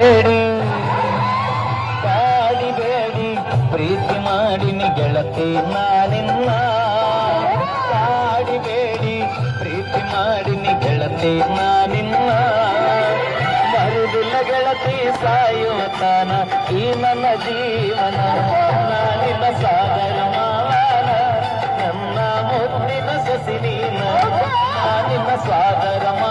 ಬೇಡಿ ಕಾಡಿಬೇಡಿ ಪ್ರೀತಿ ಮಾಡಿನಿ ಗೆಳತಿ ನಾನಿನ್ನ. ಕಾಡಿಬೇಡಿ ಪ್ರೀತಿ ಮಾಡಿನಿ ಗೆಳತಿ ನಾನಿನ್ನ. ಮರುದಿಲ್ಲ ಗೆಳತಿ ಸಾಯುತ್ತಾನ ಈ ನನ್ನ ಜೀವನ. ನಾನಿನ ಸಾಗರ ಮಾವನ, ನನ್ನ ಮುದ್ದಿನ ಸಸಿ ನೀನ. ನಾನಿನ ಸಾಗರ ಮಾವನ